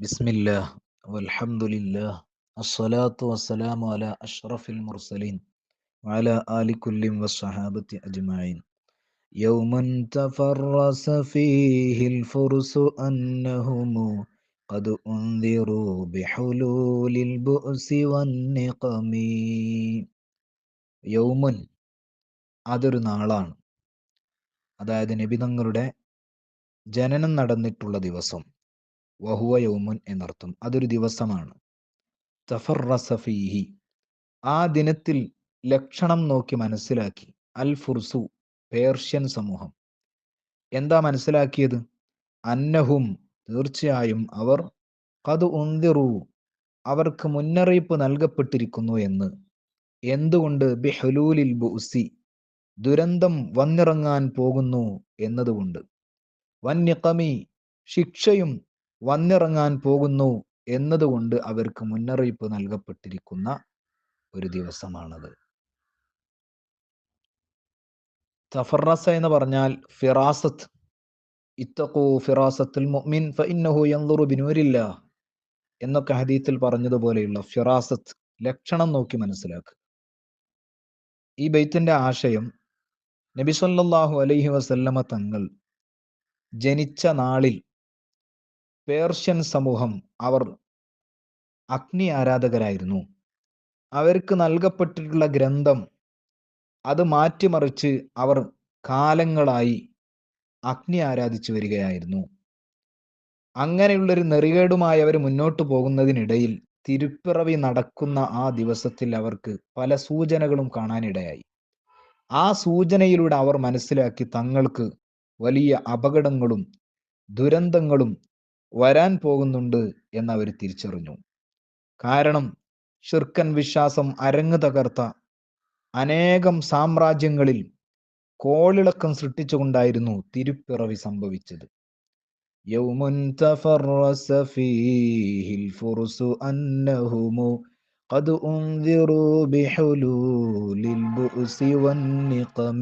بسم الله والحمد لله الصلاة والسلام على أشرف المرسلين وعلى آل كل والصحابة أجمعين يوم تفرس فيه الفرس أنهم قد أنذروا بحلول البؤس والنقم യൗമുൻ അതൊരു നാളാണ് അതായത് നബിതങ്ങളുടെ ജനനം നടന്നിട്ടുള്ള ദിവസം വഹുവ യൗമുൻ എന്നർത്ഥം. അതൊരു ദിവസമാണ്. തഫറസഫീഹി ആ ദിനത്തിൽ ലക്ഷണം നോക്കി മനസ്സിലാക്കി. അൽ ഫുർസു പേർഷ്യൻ സമൂഹം. എന്താ മനസ്സിലാക്കിയത്? അന്നഹും തീർച്ചയായും അവർ കത് ഉന്തിറു അവർക്ക് മുന്നറിയിപ്പ് നൽകപ്പെട്ടിരിക്കുന്നു എന്ന്. എന്തുകൊണ്ട്? ബിഹലൂലിൽ ബുസി ദുരന്തം വന്നിറങ്ങാൻ പോകുന്നു എന്നതുകൊണ്ട്. വന്യകമി ശിക്ഷയും വന്നിറങ്ങാൻ പോകുന്നു എന്നതുകൊണ്ട് അവർക്ക് മുന്നറിയിപ്പ് നൽകപ്പെട്ടിരിക്കുന്ന ഒരു ദിവസമാണത്. തഫറസ എന്ന് പറഞ്ഞാൽ ഫിറാസത്ത്. ഇത്തഖു ഫിറാസത്തുൽ മുഅ്മിൻ ഫഇന്നഹു എന്നൊക്കെ ഹദീത്തിൽ പറഞ്ഞതുപോലെയുള്ള ഫിറാസത്ത് ലക്ഷണം നോക്കി മനസ്സിലാക്കുക. ഈ ബൈത്തിന്റെ ആശയം നബി സല്ലല്ലാഹു അലൈഹി വസല്ലമ തങ്ങൾ ജനിച്ച നാളിൽ പേർഷ്യൻ സമൂഹം അവർ അഗ്നി ആരാധകരായിരുന്നു. അവർക്ക് നൽകപ്പെട്ടിട്ടുള്ള ഗ്രന്ഥം അത് മാറ്റിമറിച്ച് അവർ കാലങ്ങളായി അഗ്നി ആരാധിച്ചു വരികയായിരുന്നു. അങ്ങനെയുള്ളൊരു നെറികേടുമായി അവർ മുന്നോട്ട് പോകുന്നതിനിടയിൽ തിരുപ്പിറവി നടക്കുന്ന ആ ദിവസത്തിൽ അവർക്ക് പല സൂചനകളും കാണാനിടയായി. ആ സൂചനയിലൂടെ അവർ മനസ്സിലാക്കി തങ്ങൾക്ക് വലിയ അപകടങ്ങളും ദുരന്തങ്ങളും വരാൻ പോകുന്നുണ്ട് എന്ന് അവർ തിരിച്ചറിഞ്ഞു കാരണം ഷിർക്കൻ വിശ്വാസം അരങ്ങു തകർത്ത അനേകം സാമ്രാജ്യങ്ങളിൽ കോളിളക്കം സൃഷ്ടിച്ചുകൊണ്ടായിരുന്നു തിരുപ്പിറവി സംഭവിച്ചത് യൗമുൻ തഫറസ ഫീഹിൽ ഫുർസു അന്നഹുമു قد أنذروا بحلول البؤس والنقم